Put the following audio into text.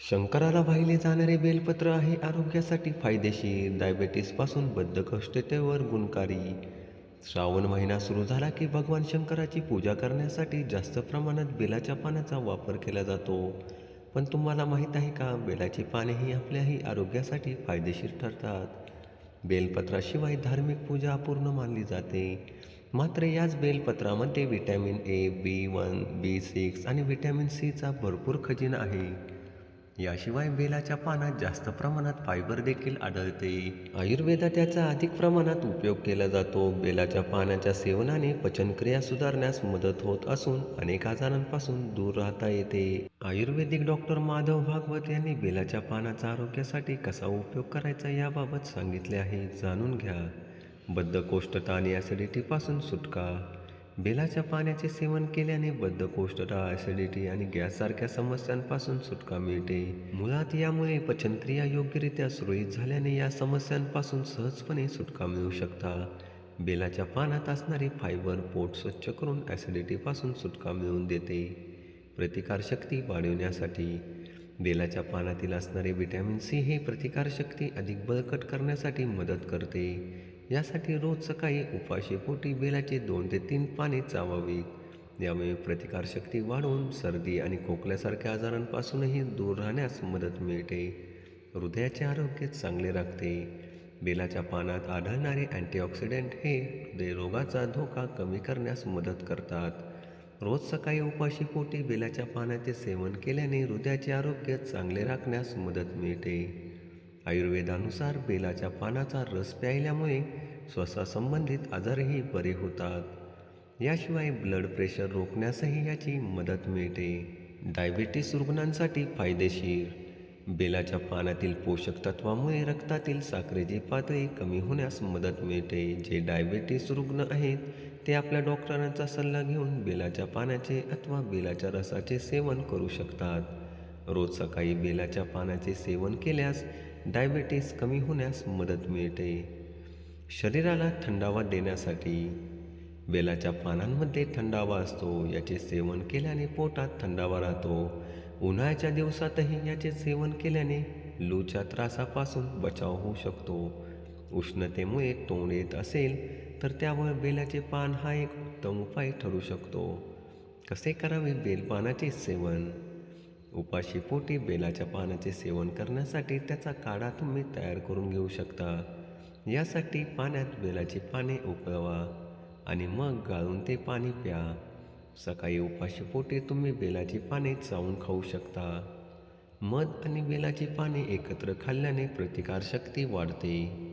शंकराला वाहिले जाणारे बेलपत्र आहे आरोग्यासाठी फायदेशीर. डायबेटीसपासून बद्धकोष्ठतेवर गुणकारी. श्रावण महिना सुरू झाला की भगवान शंकराची पूजा करण्यासाठी जास्त प्रमाणात बेलाच्या पानाचा वापर केला जातो. पण तुम्हाला माहीत आहे का बेलाची पानेही आपल्याही आरोग्यासाठी फायदेशीर ठरतात. बेलपत्राशिवाय धार्मिक पूजा अपूर्ण मानली जाते. मात्र याच बेलपत्रामध्ये vitamin A B one B six आणि व्हिटॅमिन सीचा भरपूर खजिना आहे. याशिवाय बेलाच्या पानात जास्त प्रमाणात फायबर देखील आढळते. आयुर्वेदात याचा अधिक प्रमाणात उपयोग केला जातो. बेलाच्या पानाच्या सेवनाने पचनक्रिया सुधारण्यास मदत होत असून अनेक आजारांपासून दूर राहता येते. आयुर्वेदिक डॉक्टर माधव भागवत यांनी बेलाच्या पानाचा आरोग्यासाठी कसा उपयोग करायचा याबाबत सांगितले आहे. जाणून घ्या. बद्धकोष्ठता आणि ॲसिडिटीपासून सुटका. बेलाच्या पाण्याचे सेवन केल्याने बद्धकोष्ठता ॲसिडिटी आणि गॅससारख्या समस्यांपासून सुटका मिळते. मुळात यामुळे पचनक्रिया योग्यरित्या सुरळीत झाल्याने या समस्यांपासून सहजपणे सुटका मिळू शकता. बेलाच्या पानात असणारे फायबर पोट स्वच्छ करून ॲसिडिटीपासून सुटका मिळवून देते. प्रतिकारशक्ती वाढवण्यासाठी. बेलाच्या पानातील असणारे व्हिटॅमिन सी हे प्रतिकारशक्ती अधिक बळकट करण्यासाठी मदत करते. यासाठी रोज सकाळी उपाशीपोटी बेलाचे दोन ते तीन पाने चावावीत. यामुळे प्रतिकारशक्ती वाढवून सर्दी आणि खोकल्यासारख्या आजारांपासूनही दूर राहण्यास मदत मिळते. हृदयाचे आरोग्य चांगले राखते. बेलाच्या पानात आढळणारे अँटीऑक्सिडेंट हे हृदयरोगाचा धोका कमी करण्यास मदत करतात. रोज सकाळी उपाशीपोटी बेलाच्या पानाचे सेवन केल्याने हृदयाचे आरोग्य चांगले राखण्यास मदत मिळते. आयुर्वेदानुसार बेलाच्या पानाचा रस प्यायल्यामुळे श्वासासंबंधित आजारही बरे होतात. याशिवाय ब्लड प्रेशर रोखण्यासही याची मदत मिळते. डायबिटीस रुग्णांसाठी फायदेशीर. बेलाच्या पानातील पोषक तत्वामुळे रक्तातील साखरेची पातळी कमी होण्यास मदत मिळते. जे डायबिटीस रुग्ण आहेत ते आपल्या डॉक्टरांचा सल्ला घेऊन बेलाच्या पानाचे अथवा बेलाच्या रसाचे सेवन करू शकतात. रोज सकाळी बेलाच्या पानाचे सेवन केल्यास डायबेटीस कमी होण्यास मदत मिळते. शरीराला थंडावा देण्यासाठी बेलाच्या पानांमध्ये थंडावा असतो याचे सेवन केल्याने पोटात थंडावा राहतो. उन्हाळ्याच्या दिवसातही याचे सेवन केल्याने लूच्या त्रासापासून बचाव होऊ शकतो. उष्णतेमुळे तोंड येत असेल तर त्यावर बेलाचे पान हा एक उत्तम उपाय ठरू शकतो. कसे करावे? बेलपानाचे सेवन. उपाशीपोटी बेलाच्या पानाचे सेवन करण्यासाठी त्याचा काढा तुम्ही तयार करून घेऊ शकता. यासाठी पाण्यात बेलाची पाने उकळवा आणि मग गाळून ते पाणी प्या. सकाळी उपाशीपोटी तुम्ही बेलाची पाने चावून खाऊ शकता. मध आणि बेलाची पाने एकत्र खाल्ल्याने प्रतिकारशक्ती वाढते.